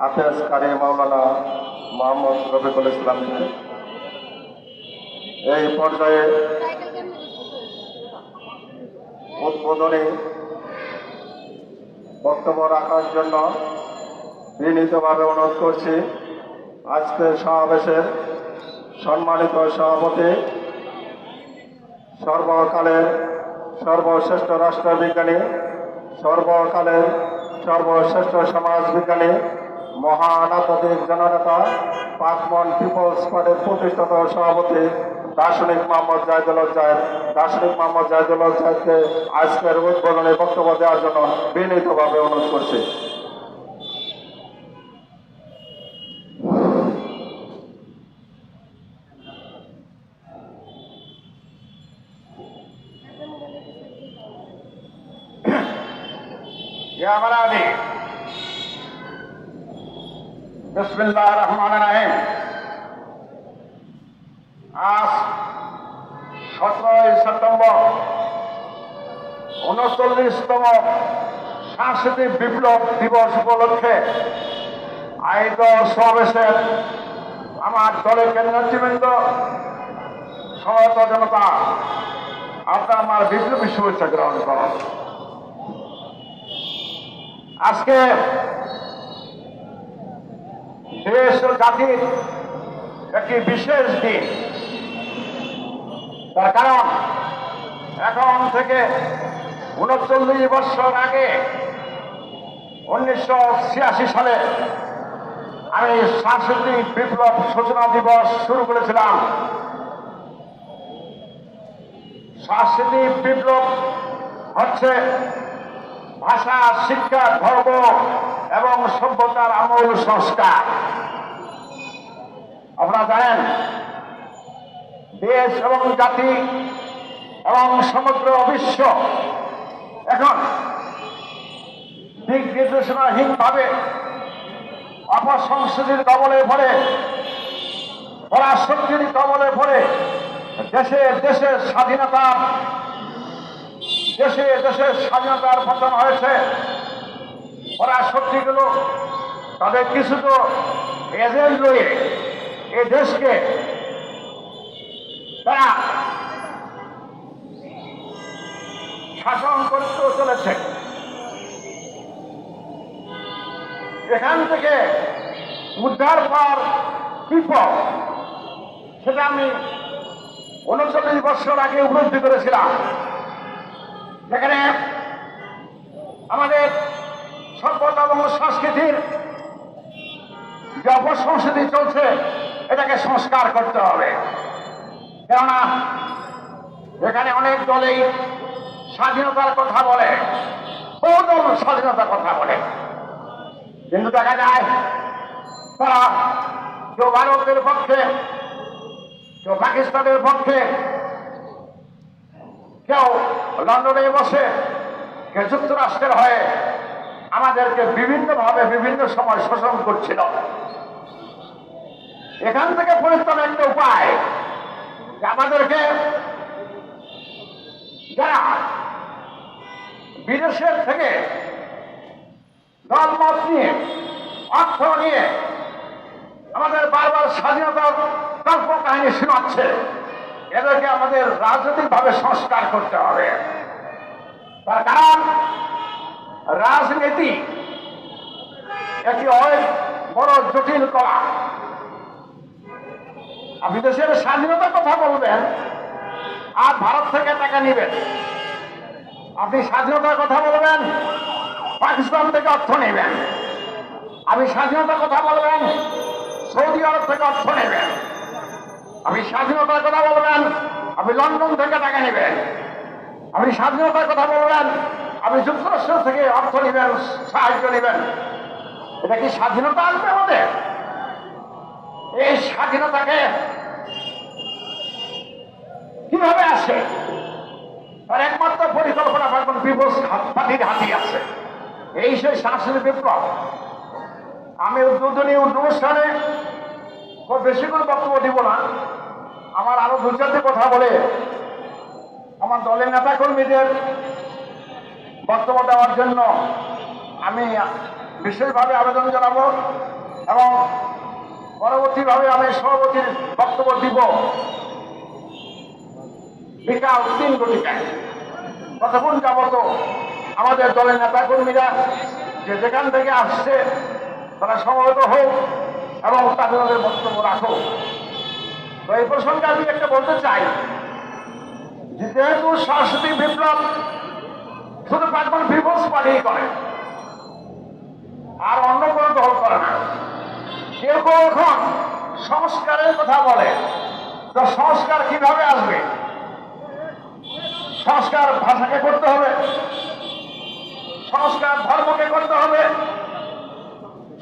হাফেজ কারি মাওলানা মোহাম্মদ রফিকুল ইসলামকে এই পর্যায়ে উদ্বোধনী বক্তব্য রাখার জন্য বিনীতভাবে অনুরোধ করছি। আজকের সমাবেশের সম্মানিত সভাপতি সর্বকালের সর্বশ্রেষ্ঠ রাষ্ট্রবিজ্ঞানী সর্বকালের সর্বশ্রেষ্ঠ সমাজ মহানাতাদের জননেতা পাকমন পিপলস পার্টির প্রতিষ্ঠাতা সভাপতি দার্শনিক মোহাম্মদ জায়দুল জাহেদ দার্শনিক মোহাম্মদ জায়দুল জাহেদকে আজকের উদ্বোধনে বক্তব্য দেওয়ার জন্য বিনীতভাবে অনুরোধ করছি। Yeah, I'm বিসমিল্লাহ রহমান রাহিম। আজ সতেরোই সেপ্টেম্বর উনচল্লিশতম সাংস্কৃতিক বিপ্লব দিবস উপলক্ষে আয়োজিত সমাবেশের আমার দলের কেন্দ্রীবৃন্দ সমাজ জনতা, আপনার আমার বিপ্লবী শুভেচ্ছা গ্রহণ করেন। আজকে দেশ ও জাতির একটি বিশেষ দিন। তার কারণ, এখন থেকে উনচল্লিশ বছর আগে উনিশশো ছিয়াশি সালে আমি সাংস্কৃতিক বিপ্লব সূচনা দিবস শুরু করেছিলাম। সাংস্কৃতিক বিপ্লব হচ্ছে ভাষা, শিক্ষা, ধর্ম এবং সভ্যতার আমূল সংস্কার। আপনারা জানেন, দেশ এবং জাতি এবং সমগ্র বিশ্ব এখন দিক নির্দেশনাহীনভাবে অপসংস্কৃতির কবলে পড়ে, পরাশক্তির কবলে পড়ে, দেশে দেশের স্বাধীনতার, দেশে দেশের স্বাধীনতার পতন হয়েছে। ওরা শক্তিগুলো তাদের কিছু তো এজেন্ট রয়ে এই দেশকে তারা শাসন করতে চলেছে। এখান থেকে উদ্ধার পাওয়ার বিপদ, সেটা আমি উনচল্লিশ বছর আগে উপলব্ধি করেছিলাম। যেখানে আমাদের সভ্যতা এবং সংস্কৃতির যে অপসংস্কৃতি চলছে, এটাকে সংস্কার করতে হবে। কেননা, এখানে অনেক দলেই স্বাধীনতার কথা বলে, বহু দল স্বাধীনতার কথা বলে। কিন্তু দেখা যায়, তারা কেউ ভারতের পক্ষে কেউ পাকিস্তানের পক্ষে, কেউ লন্ডনে বসে, কেউ যুক্তরাষ্ট্রের হয়ে আমাদেরকে বিভিন্নভাবে বিভিন্ন সময় শোষণ করছিল। এখান থেকে পরিত্রাণ একটা উপায় আমাদেরকে যারা বিদেশের থেকে দলমত নিয়ে, অর্থ নিয়ে আমাদের বারবার স্বাধীনতার গল্প কাহিনী শোনাচ্ছে, এদেরকে আমাদের রাজনৈতিকভাবে সংস্কার করতে হবে। তার কারণ রাজনীতি। একটি অনেক বড় জটিল কলা। আপনি দেশের স্বাধীনতার কথা বলবেন, আর ভারত থেকে টাকা নেবেন। আপনি স্বাধীনতার কথা বলবেন, পাকিস্তান থেকে অর্থ নেবেন। আপনি স্বাধীনতার কথা বলবেন, সৌদি আরব থেকে অর্থ নেবেন। আপনি স্বাধীনতার কথা বলবেন, আপনি লন্ডন থেকে টাকা নেবেন। আপনি স্বাধীনতার কথা বলবেন আপনি যুক্তরাষ্ট্র থেকে অর্থ নেবেন, সাহায্য নেবেন। এটা কি স্বাধীনতা আসবে আমাদের? এই স্বাধীনতাকে কীভাবে আসে? তার একমাত্র পরিকল্পনা এখন বিপস পার্টির হাতি আছে। এই সেই সাংস্কৃতিক বিপ্লব। আমি উদ্বোধনী অনুষ্ঠানে খুব বেশি করে বক্তব্য দিব না। আমার আরও দু কথা বলে আমার দলের নেতা কর্মীদের বক্তব্য দেওয়ার জন্য আমি বিশেষভাবে আবেদন জানাব এবং পরবর্তীভাবে আমি সভাপতির বক্তব্য দিব। বিকাল তিন ঘটিকায়। ততক্ষণ যাবত আমাদের দলের নেতাকর্মীরা যে যেখান থেকে আসছে, তারা সমবেত হোক এবং তাদের তাদের বক্তব্য রাখো। তো এই প্রসঙ্গে আমি একটা বলতে চাই যেহেতু সাংস্কৃতিক বিপ্লব শুধু পাঁচবার পিপলস পার্টি করে। আর অন্য কোনো দল করে না। কেউ কেউ এখন সংস্কারের কথা বলে। তো সংস্কার কীভাবে আসবে? সংস্কার ভাষাকে করতে হবে। সংস্কার ধর্মকে করতে হবে।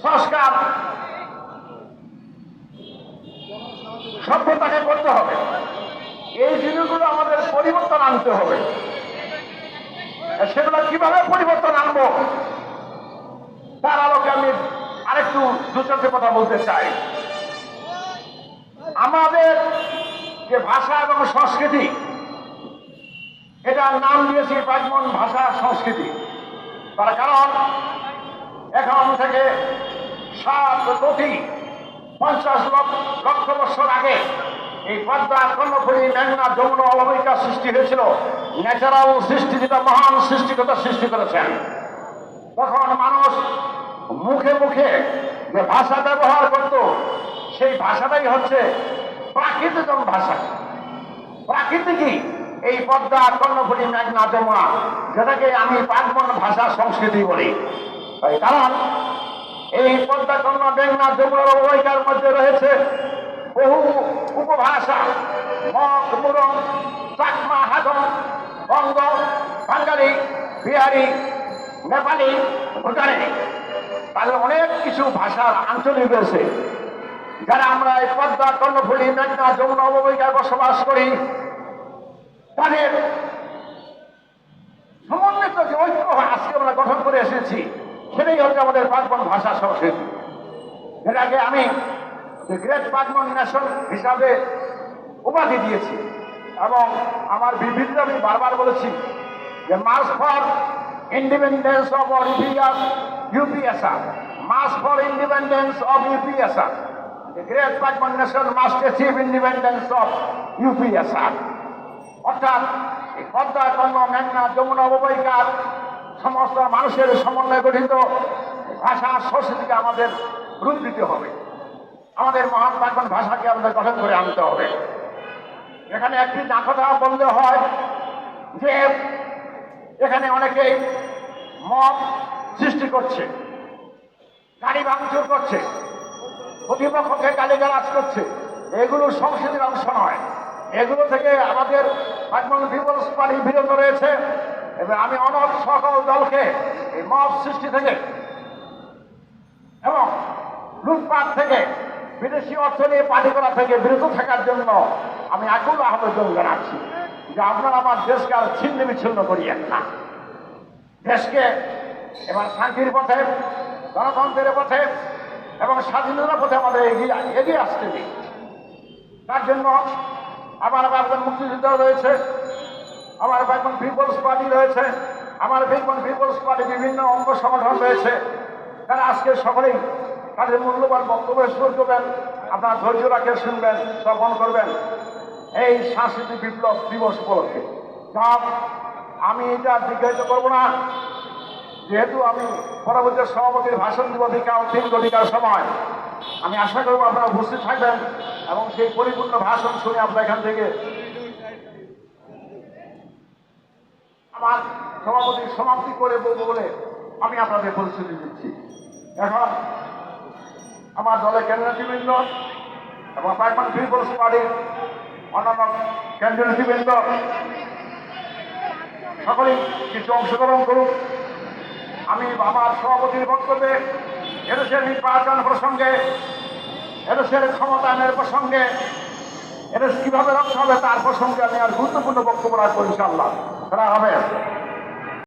সংস্কার সভ্যতাকে করতে হবে। এই জিনিসগুলো আমাদের পরিবর্তন আনতে হবে। সেগুলো কীভাবে পরিবর্তন আনব? তার আলোকে আমি আরেকটু দু চারটে কথা বলতে চাই। আমাদের যে ভাষা এবং সংস্কৃতি, এটার নাম দিয়েছি প্রাচীন ভাষা সংস্কৃতি। তার কারণ, এখন থেকে সাত কোটি পঞ্চাশ লক্ষ লক্ষ বছর আগে এই পদ্মা কর্ণফুলী মেঘনা যমুনা অবহিকা সৃষ্টি হয়েছিল। ন্যাচারাল সৃষ্টি যেটা মহান সৃষ্টিকতা সৃষ্টি করেছেন। তখন মানুষ মুখে মুখে যে ভাষা ব্যবহার করত, সেই ভাষাটাই হচ্ছে প্রাকৃতিক ভাষা। প্রাকৃতিকই এই পদ্মা কর্ণফুলী মেঘনা যমুনা, যেটাকে আমি পার্বণ ভাষা সংস্কৃতি বলি। কারণ এই পদ্মা কন্যা মেঘনা যমুনার অবহিকার মধ্যে রয়েছে। বহু উপভাষা, মগ, মুরং, চাকমা, হাজং, বঙ্গ বাঙ্গালি বিহারি, নেপালি, ভুটানি। তাদের অনেক কিছু ভাষার আঞ্চলিক রয়েছে। যারা আমরা এই পদ্মা, কর্ণফুলী, মেঘনা, যমুনা, অববাহিকায় বসবাস করি, তাদের সমন্বিত যে ঐক্য আজকে আমরা গঠন করে এসেছি, সেটাই হচ্ছে আমাদের পার্বণ ভাষা সংস্কৃতি। এটাকে আমি গ্রেট পার্বণ নেশন হিসাবে উপাধি দিয়েছি। এবং আমার বিবৃতিতে আমি বারবার বলেছি যে march for independence of UPS UPSR march for independence of UPSR great Pachman nation must achieve independence of UPSR. অর্থাৎ পদ্মা কর্ম মেঘনা, যমুনা, অববাহিকার সমস্ত মানুষের সমন্বয়ে গঠিত ভাষা সংস্কৃতিকে আমাদের রূপ দিতে হবে। আমাদের মহান প্রাক্তন ভাষাকে আমাদের গঠন করে আনতে হবে। এখানে একটি না কথা বললে হয় যে, এখানে অনেকেই মত সৃষ্টি করছে, গাড়ি ভাঙচুর করছে, প্রতিপক্ষকে গালিগালাজ করছে। এগুলো সংস্কৃতির অংশ নয়। এগুলো থেকে আমাদের পাঁচমন পিপলস পার্টি বিরত রয়েছে। এবং আমি অনক সকল দলকে এই মব সৃষ্টি থেকে এবং লুটপাট থেকে বিদেশি অর্থ নিয়ে পার্টি করা থেকে বিরত থাকার জন্য আমি আকুল আহ্বান জানাচ্ছি যে আপনারা আমার দেশকে আর ছিন্ন বিচ্ছিন্ন করিয়েন না। দেশকে এবার শান্তির পথে, গণতন্ত্রের পথে এবং স্বাধীনতার পথে আমাদের এগিয়ে এগিয়ে আসতে দিই তার জন্য আমার একজন মুক্তিযোদ্ধা রয়েছে, আমার একজন পিপলস পার্টি রয়েছে, আমার একজন পিপলস পার্টি বিভিন্ন অঙ্গ সংগঠন রয়েছে। তারা আজকে সকলেই তাদের মূল্যবান বক্তব্য শুরু করবেন, আপনারা ধৈর্য রাখে শুনবেন, শ্রবণ করবেন। এই সাংস্কৃতিক বিপ্লব দিবস উপলক্ষে। সব আমি এটা দীর্ঘায়িত করব না। যেহেতু আমি পরবর্তী সভাপতির ভাষণ দিব বিকাল তিন ঘটিকার সময়। আমি আশা করব আপনারা উপস্থিত থাকবেন এবং সেই পরিপূর্ণ ভাষণ শুনে আপনারা এখান থেকে আমার সভাপতি সমাপ্তি করে বলব বলে আমি আপনাদের পরিস্থিতি দিচ্ছি। এখন আমার দলের কেন্দ্রীয়বৃন্দ এবং পাইকমান পিপলস পার্টির অন্যান্য কেন্দ্রীয়বৃন্দ সকলেই কিছু অংশগ্রহণ করুন আমি আমার সভাপতির বক্তব্যে এদেশের নির্বাচন প্রসঙ্গে, এদেশের ক্ষমতায়নের প্রসঙ্গে, এদেশ কীভাবে রক্ষা হবে তার প্রসঙ্গে আমি আর গুরুত্বপূর্ণ বক্তব্য রাখব ইনশাল্লাহ তারা হবে।